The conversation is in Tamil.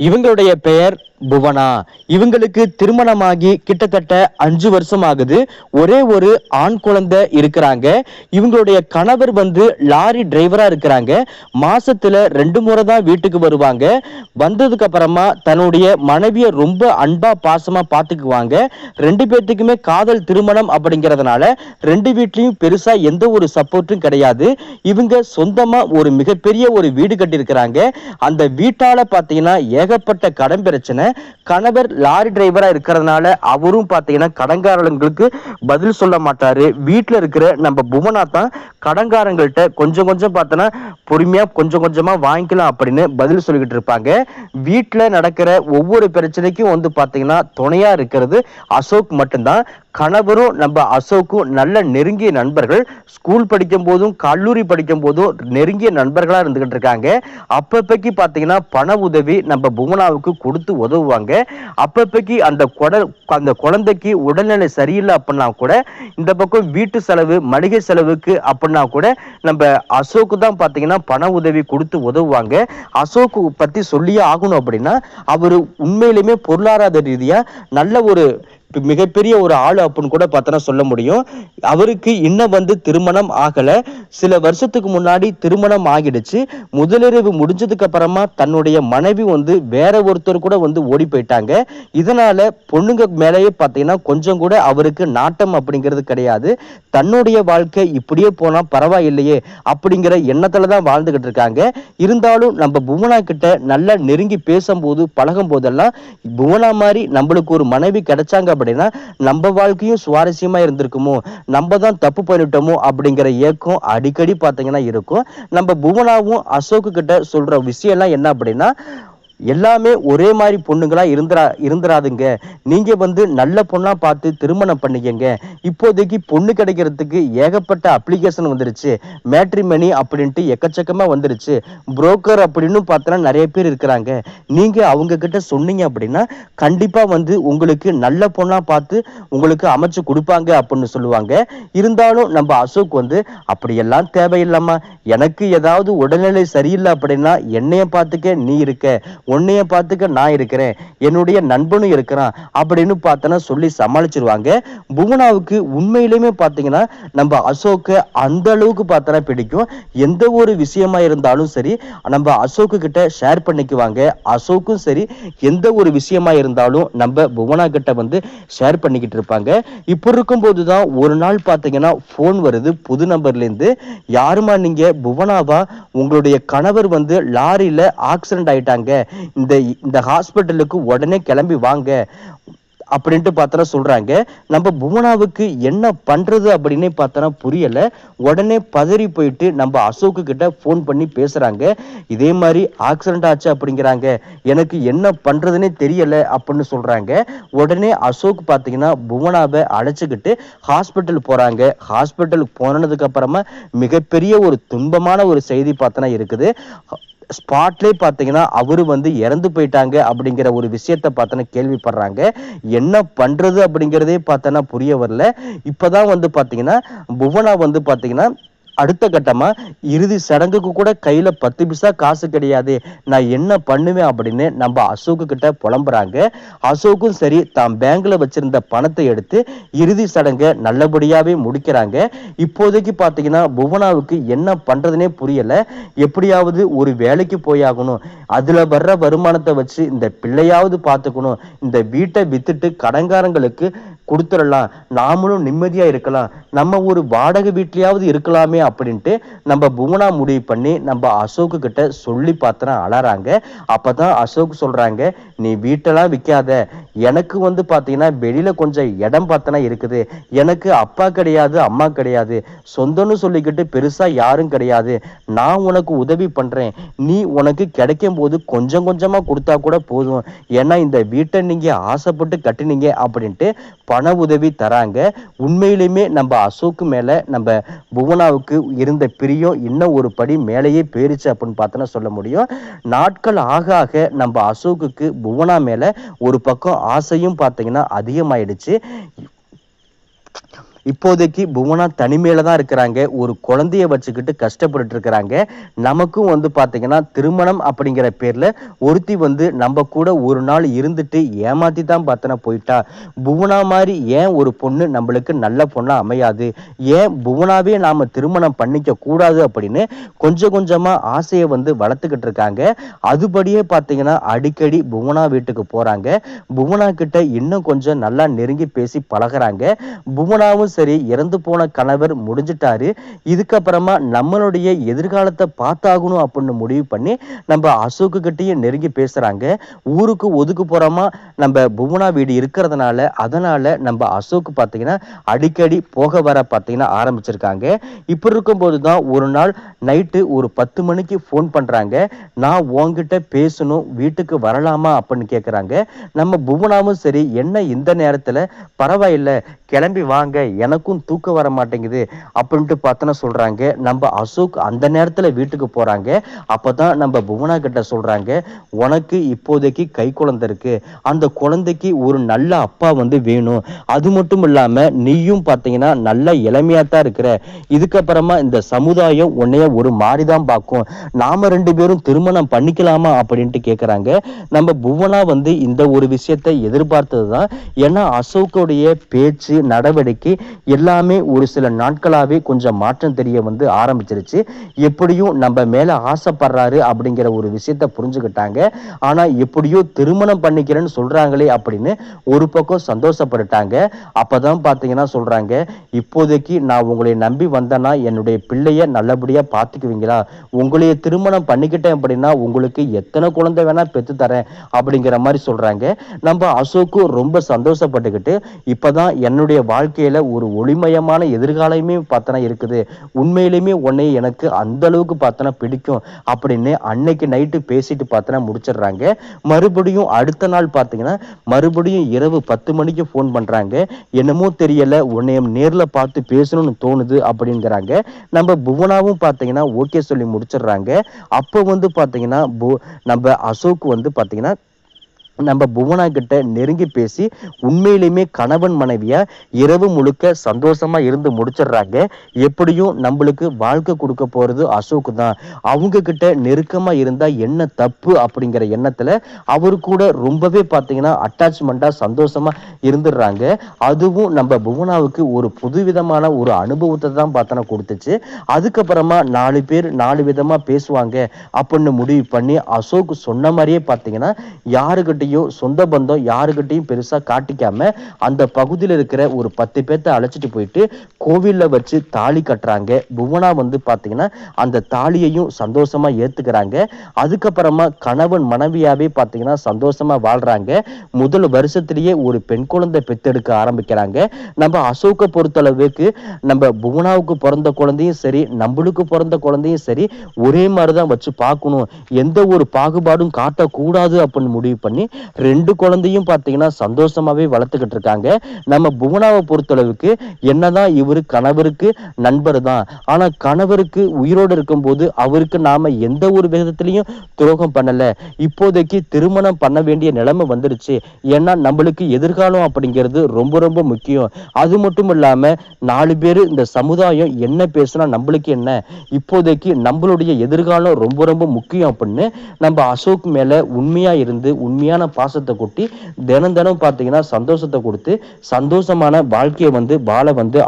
இவங்களுடைய பெயர் புவனா இவங்களுக்கு திருமணமாகி கிட்டத்தட்ட அஞ்சு வருஷம் ஆகுது ஒரே ஒரு ஆண் குழந்தை இருக்கிறாங்க. இவங்களுடைய கணவர் வந்து லாரி டிரைவரா இருக்கிறாங்க. மாசத்துல ரெண்டு முறை தான் வீட்டுக்கு வருவாங்க. வந்ததுக்கு அப்புறமா தன்னுடைய மனைவியை ரொம்ப அன்பா பாசமா பாத்துக்குவாங்க. ரெண்டு பேர்த்துக்குமே காதல் திருமணம் அப்படிங்கிறதுனால ரெண்டு வீட்லயும் பெருசா எந்த ஒரு சப்போர்ட்டும் கிடையாது. இவங்க சொந்தமா ஒரு மிகப்பெரிய ஒரு வீடு கட்டியிருக்கிறாங்க. அந்த வீட்டால பாத்தீங்கன்னா ஏகப்பட்ட கடன் பிரச்சனை. கணவர் லாரி டிரைவரா இருக்கிறதுனால அவரும் பாத்தீங்கன்னா கடன்காரங்களுக்கு பதில் சொல்ல மாட்டாரு. வீட்டுல இருக்கிற நம்ம புவனா தான் கடன்காரங்கள்ட்ட கொஞ்சம் கொஞ்சம் பார்த்தோன்னா பொறுமையா கொஞ்சம் கொஞ்சமா வாங்கிக்கலாம் அப்படின்னு பதில் சொல்லிக்கிட்டு இருப்பாங்க. வீட்டுல நடக்கிற ஒவ்வொரு பிரச்சனைக்கும் வந்து பாத்தீங்கன்னா துணையா இருக்கிறது அசோக் மட்டும்தான். கணவரும் நம்ம அசோக்கும் நல்ல நெருங்கிய நண்பர்கள். ஸ்கூல் படிக்கும் போதும் கல்லூரி படிக்கும் போதும் நெருங்கிய நண்பர்களாக இருந்துகிட்டு இருக்காங்க. அப்பப்பைக்கு பார்த்தீங்கன்னா பண உதவி நம்ம புவனாவுக்கு கொடுத்து உதவுவாங்க. அப்பப்பைக்கு அந்த குட அந்த குழந்தைக்கு உடல்நிலை சரியில்லை அப்படின்னா கூட இந்த பக்கம் வீட்டு செலவு மளிகை செலவுக்கு அப்படின்னா கூட நம்ம அசோக்கு தான் பார்த்தீங்கன்னா பண உதவி கொடுத்து உதவுவாங்க. அசோக்கு பற்றி சொல்லியே ஆகணும் அப்படின்னா அவர் உண்மையிலுமே பொருளாதார ரீதியாக நல்ல ஒரு மிகப்பெரிய ஒரு ஆள் அப்படின்னு கூட பார்த்தோன்னா சொல்ல முடியும். அவருக்கு இன்னும் வந்து திருமணம் ஆகலை. சில வருஷத்துக்கு முன்னாடி திருமணம் ஆகிடுச்சு. முதலிரவு முடிஞ்சதுக்கு அப்புறமா தன்னுடைய மனைவி வந்து வேற ஒருத்தர் கூட வந்து ஓடி போயிட்டாங்க. இதனால பொண்ணுங்க மேலேயே பார்த்தீங்கன்னா கொஞ்சம் கூட அவருக்கு நாட்டம் அப்படிங்கிறது கிடையாது. தன்னுடைய வாழ்க்கை இப்படியே போனால் பரவாயில்லையே அப்படிங்கிற எண்ணத்துல தான் வாழ்ந்துகிட்டு இருக்காங்க. இருந்தாலும் நம்ம புவனா கிட்ட நல்லா நெருங்கி பேசும்போது பழகும் போதெல்லாம் புவனா மாதிரி நம்மளுக்கு ஒரு மனைவி கிடைச்சாங்க அப்படின்னா நம்ம வாழ்க்கையும் சுவாரஸ்யமா இருந்திருக்குமோ? நம்ம தான் தப்பு பண்ணிட்டோமோ? அப்படிங்கிற ஏக்கம் அடிக்கடி பார்த்தீங்கன்னா இருக்கும். நம்ம புவனாவும் அசோக்கு கிட்ட சொல்ற விஷயம் எல்லாம் என்ன அப்படின்னா எல்லாமே ஒரே மாதிரி பொண்ணுங்களா இருந்துரா இருந்துராதுங்க. நீங்க வந்து நல்ல பொண்ணா பார்த்து திருமணம் பண்ணிக்கங்க இப்போதைக்கு பொண்ணு கிடைக்கிறதுக்கு ஏகப்பட்ட அப்ளிகேஷன் வந்துருச்சு. மேட்ரிமணி அப்படின்ட்டு எக்கச்சக்கமா வந்துருச்சு. புரோக்கர் அப்படின்னு பார்த்தோன்னா நிறைய பேர் இருக்கிறாங்க. நீங்க அவங்க கிட்ட சொன்னீங்க அப்படின்னா கண்டிப்பா வந்து உங்களுக்கு நல்ல பொண்ணா பார்த்து உங்களுக்கு அமைச்சு கொடுப்பாங்க அப்படின்னு சொல்லுவாங்க. இருந்தாலும் நம்ம அசோக் வந்து அப்படியெல்லாம் தேவையில்லாமா எனக்கு ஏதாவது உடல்நிலை சரியில்லை அப்படின்னா என்னைய பார்த்துக்க நீ இருக்க. உன்னைய பார்த்துக்க நான் இருக்கிறேன். என்னுடைய நண்பனும் இருக்கிறான் அப்படின்னு பார்த்தோன்னா சொல்லி சமாளிச்சிருவாங்க. புவனாவுக்கு உண்மையிலுமே பார்த்தீங்கன்னா நம்ம அசோக்க அந்த அளவுக்கு பார்த்தோன்னா பிடிக்கும். எந்த ஒரு விஷயமா இருந்தாலும் சரி நம்ம அசோக்கு கிட்ட ஷேர் பண்ணிக்குவாங்க. அசோக்கும் சரி எந்த ஒரு விஷயமா இருந்தாலும் நம்ம புவனா கிட்ட வந்து ஷேர் பண்ணிக்கிட்டு இருப்பாங்க. இப்போ இருக்கும்போது தான் ஒரு நாள் பார்த்தீங்கன்னா ஃபோன் வருது புது நம்பர்லேருந்து யாருமா நீங்கள் புவனாவா? உங்களுடைய கணவர் வந்து லாரியில் ஆக்சிடென்ட் ஆயிட்டாங்க. இந்த இந்த ஹாஸ்பிட்டலுக்கு உடனே கிளம்பி வாங்க அப்படின்ட்டு பார்த்தனா சொல்கிறாங்க நம்ம புவனாவுக்கு என்ன பண்ணுறது அப்படின்னு பார்த்தோன்னா புரியலை. உடனே பதறி போயிட்டு நம்ம அசோக்கு கிட்ட ஃபோன் பண்ணி பேசுகிறாங்க இதே மாதிரி ஆக்சிடென்ட் ஆச்சு அப்படிங்கிறாங்க. எனக்கு என்ன பண்ணுறதுனே தெரியலை அப்படின்னு சொல்கிறாங்க உடனே அசோக் பார்த்தீங்கன்னா புவனாவை அழைச்சிக்கிட்டு ஹாஸ்பிட்டல் போகிறாங்க ஹாஸ்பிட்டலுக்கு போனதுக்கு அப்புறமா மிகப்பெரிய ஒரு துன்பமான ஒரு செய்தி பார்த்தோன்னா இருக்குது. ஸ்பாட்லேயே பார்த்தீங்கன்னா அவரு வந்து இறந்து போயிட்டாங்க அப்படிங்கிற ஒரு விஷயத்த பார்த்தோன்னா கேள்விப்படுறாங்க. என்ன பண்றது அப்படிங்கிறதே பார்த்தோன்னா புரிய வரல. இப்பதான் வந்து பார்த்தீங்கன்னா புவனா வந்து பார்த்தீங்கன்னா அடுத்த கட்டமா இறுதி சடங்குக்கு கூட கையில பத்து பைசா காசு கிடையாது. நான் என்ன பண்ணுவேன் அப்படின்னு நம்ம அசோக்கு கிட்ட புலம்புறாங்க. அசோக்கும் சரி தான் பேங்க்ல வச்சிருந்த பணத்தை எடுத்து இறுதி சடங்கை நல்லபடியாவே முடிக்கிறாங்க. இப்போதைக்கு பாத்தீங்கன்னா புவனாவுக்கு என்ன பண்றதுனே புரியல. எப்படியாவது ஒரு வேலைக்கு போயாகணும். அதுல வர்ற வருமானத்தை வச்சு இந்த பிள்ளையாவது பார்த்துக்கணும் இந்த வீட்டை வித்துட்டு கடங்காரங்களுக்கு கொடுத்துடலாம். நாமளும் நிம்மதியா இருக்கலாம். நம்ம ஒரு வாடகை வீட்லயாவது இருக்கலாமே அப்படின்ட்டு நம்ம புவனா முடிவு பண்ணி நம்ம அசோக்கு கிட்ட சொல்லி பார்த்தனா அலறாங்க அப்பதான் அசோக் சொல்கிறாங்க நீ வீட்டெல்லாம் விற்காத எனக்கு வந்து பார்த்தீங்கன்னா வெளியில் கொஞ்சம் இடம் பார்த்தனா இருக்குது. எனக்கு அப்பா கிடையாது அம்மா கிடையாது. சொந்தம்னு சொல்லிக்கிட்டு பெருசாக யாரும் கிடையாது. நான் உனக்கு உதவி பண்ணுறேன் நீ உனக்கு கிடைக்கும் போது கொஞ்சம் கொஞ்சமாக கொடுத்தா கூட போதும். ஏன்னா இந்த வீட்டை நீங்கள் ஆசைப்பட்டு கட்டினீங்க அப்படின்ட்டு பண உதவி தராங்க. உண்மையிலுமே நம்ம அசோக்கு மேலே நம்ம புவனாவுக்கு இருந்த பிரியம் இன்னும் ஒரு படி மேலேயே போயிருச்சு அப்படின்னு பார்த்தோன்னா சொல்ல முடியும். நாட்கள் ஆக ஆக நம்ம அசோக்குக்கு புவனா மேல ஒரு பக்கம் ஆசையும் பார்த்தீங்கன்னா அதிகமாயிடுச்சு. இப்போதைக்கு புவனா தனிமையில தான் இருக்கிறாங்க. ஒரு குழந்தைய வச்சுக்கிட்டு கஷ்டப்பட்டுட்டு இருக்கிறாங்க. நமக்கும் வந்து பார்த்தீங்கன்னா திருமணம் அப்படிங்கிற பேர்ல ஒருத்தி வந்து நம்ம கூட ஒரு நாள் இருந்துட்டு ஏமாத்தி தான் பார்த்தனா போயிட்டா. புவனா மாதிரி ஏன் ஒரு பொண்ணு நம்மளுக்கு நல்ல பொண்ணா அமையாது? ஏன் புவனாவே நாம திருமணம் பண்ணிக்க கூடாது அப்படின்னு கொஞ்சம் கொஞ்சமா ஆசையை வந்து வளர்த்துக்கிட்டு இருக்காங்க. அதுபடியே பார்த்தீங்கன்னா அடிக்கடி புவனா வீட்டுக்கு போறாங்க. புவனா கிட்ட இன்னும் கொஞ்சம் நல்லா நெருங்கி பேசி பழகுறாங்க. புவனாவும் சரி இறந்து போன கணவர் முடிஞ்சிட்டாரு. இதுக்கப்புறமா நம்மளுடைய எதிர்காலத்தை பார்த்தாகணும் அப்படின்னு முடிவு பண்ணி நம்ம அசோக்கு கிட்டேயும் நெருங்கி பேசுறாங்க. ஊருக்கு ஒதுக்கு போறோமா நம்ம புவனா வீடு இருக்கிறதுனால அதனால நம்ம அசோக் பார்த்தீங்கன்னா அடிக்கடி போக வர பார்த்தீங்கன்னா ஆரம்பிச்சிருக்காங்க. இப்படி இருக்கும்போது தான் ஒரு நாள் நைட்டு ஒரு பத்து மணிக்கு ஃபோன் பண்றாங்க. நான் உன்கிட்ட பேசணும் வீட்டுக்கு வரலாமா அப்படின்னு கேட்குறாங்க நம்ம புவனாவும் சரி என்ன இந்த நேரத்தில்? பரவாயில்ல கிளம்பி வாங்க எனக்கும் தூக்கம் வர மாட்டேங்குது அப்படின்ட்டு பார்த்தோன்னா சொல்கிறாங்க நம்ம அசோக் அந்த நேரத்தில் வீட்டுக்கு போகிறாங்க அப்போ தான் நம்ம புவனா கிட்ட சொல்கிறாங்க உனக்கு இப்போதைக்கு கை குழந்தை இருக்கு. அந்த குழந்தைக்கு ஒரு நல்ல அப்பா வந்து வேணும். அது மட்டும் இல்லாமல் நீயும் பார்த்தீங்கன்னா நல்ல இளமையாக தான் இருக்கிற. இதுக்கப்புறமா இந்த சமுதாயம் உன்னைய ஒரு மாறிதான் பார்க்கும். நாம ரெண்டு பேரும் திருமணம் பண்ணிக்கலாமா? அப்படின்ட்டு கேட்குறாங்க நம்ம புவனா வந்து இந்த ஒரு விஷயத்தை எதிர்பார்த்தது தான் ஏன்னா அசோக்குடைய பேச்சு நடவடிக்கை எல்லாமே ஒரு சில நாட்களாவே கொஞ்சம் மாற்றம் தெரிய வந்து ஆரம்பிச்சிருச்சு. எப்படியும் நம்ம மேல ஆசைப்படுறாரு அப்படிங்கிற ஒரு விஷயத்த புரிஞ்சுக்கிட்டாங்க. ஆனால் எப்படியோ திருமணம் பண்ணிக்கிறேன்னு சொல்கிறாங்களே அப்படின்னு ஒரு பக்கம் சந்தோஷப்பட்டுட்டாங்க. அப்பதான் பாத்தீங்கன்னா சொல்றாங்க இப்போதைக்கு நான் உங்களை நம்பி வந்தேன்னா என்னுடைய பிள்ளையை நல்லபடியா பார்த்துக்குவீங்களா உங்களைய திருமணம் பண்ணிக்கிட்டேன் அப்படின்னா உங்களுக்கு எத்தனை குழந்தை வேணா பெற்று தரேன் அப்படிங்கிற மாதிரி சொல்றாங்க. நம்ம அசோக்கு ரொம்ப சந்தோஷப்பட்டுக்கிட்டு இப்பதான் என்னுடைய வாழ்க்கையில ஒரு ஒளிமயமான எதிர்காலமே பார்த்தனா இருக்குது. உண்மையிலுமே உன்னை எனக்கு அந்த அளவுக்கு பார்த்தனா பிடிக்கும் அப்படின்னு அன்னைக்கு நைட்டு பேசிட்டு பார்த்தனா முடிச்சிடுறாங்க. மறுபடியும் அடுத்த நாள் பார்த்தீங்கன்னா மறுபடியும் இரவு பத்து மணிக்கு ஃபோன் பண்ணுறாங்க என்னமோ தெரியல உன்னைய நேரில் பார்த்து பேசணும்னு தோணுது அப்படிங்கிறாங்க. நம்ம புவனாவும் பார்த்தீங்கன்னா ஓகே சொல்லி முடிச்சிடுறாங்க. அப்போ வந்து பார்த்தீங்கன்னா பு- நம்ம அசோக் வந்து பார்த்தீங்கன்னா நம்ம புவனா கிட்ட நெருங்கி பேசி உண்மையிலுமே கணவன் மனைவியா இரவு முழுக்க சந்தோஷமா இருந்து முடிச்சிடுறாங்க. எப்படியும் நம்மளுக்கு வாழ்க்கை கொடுக்க போறது அசோக் தான். அவங்க கிட்ட நெருக்கமா இருந்தா என்ன தப்பு அப்படிங்கிற எண்ணத்துல அவரு கூட ரொம்பவே பார்த்தீங்கன்னா அட்டாச்மெண்டா சந்தோஷமா இருந்துடுறாங்க. அதுவும் நம்ம புவனாவுக்கு ஒரு புதுவிதமான ஒரு அனுபவத்தை தான் பார்த்தனா கொடுத்துச்சு. அதுக்கப்புறமா நாலு பேர் நாலு விதமா பேசுவாங்க அப்படின்னு முடிவு பண்ணி அசோக் சொன்ன மாதிரியே பார்த்தீங்கன்னா யாருக்கிட்டையும் சொந்த பந்தம் யாருக்கிட்டையும் பெருசாக காட்டிக்காம அந்த பகுதியில் இருக்கிற ஒரு பத்து பேர்த்த அழைச்சிட்டு போயிட்டு கோவில்ல வச்சு தாலி கட்டுறாங்க. புவனா வந்து பார்த்தீங்கன்னா அந்த தாலியையும் சந்தோஷமாக ஏற்றுக்கிறாங்க அதுக்கப்புறமா கணவன் மனைவியாகவே பார்த்தீங்கன்னா சந்தோஷமாக வாழ்கிறாங்க முதல் வருஷத்திலேயே ஒரு பெண் குழந்தை பெத்தெடுக்க ஆரம்பிக்கிறாங்க. நம்ம அசோக்கை பொறுத்தளவுக்கு நம்ம புவனாவுக்கு பிறந்த குழந்தையும் சரி நம்மளுக்கு பிறந்த குழந்தையும் சரி ஒரே மாதிரி தான் வச்சு பார்க்கணும். எந்த ஒரு பாகுபாடும் காட்டக்கூடாது அப்படின்னு முடிவு பண்ணி ரெண்டு குழந்தையும் பார்த்தீங்கன்னா சந்தோஷமாவே வளர்த்துக்கிட்டு இருக்காங்க. நம்ம புவனாவை பொறுத்தளவுக்கு என்னதான் இவரு கணவருக்கு நண்பர் தான். ஆனா கணவருக்கு உயிரோடு இருக்கும்போது அவருக்கு நாம எந்த ஒரு விதத்திலையும் துரோகம் பண்ணல. இப்போதைக்கு திருமணம் பண்ண வேண்டிய நிலைமை வந்துருச்சு. ஏன்னா நம்மளுக்கு எதிர்காலம் அப்படிங்கிறது ரொம்ப ரொம்ப முக்கியம். அது மட்டும் இல்லாம நாலு பேர் இந்த சமுதாயம் என்ன பேசுனா நம்மளுக்கு என்ன? இப்போதைக்கு நம்மளுடைய எதிர்காலம் ரொம்ப ரொம்ப முக்கியம் அப்படின்னு நம்ம அசோக் மேல உண்மையா இருந்து உண்மையான பாசத்தை கொட்டி தினம் தினம் பார்த்தீங்கன்னா சந்தோஷத்தை கொடுத்து சந்தோஷமான வாழ்க்கையை வந்து பால வந்து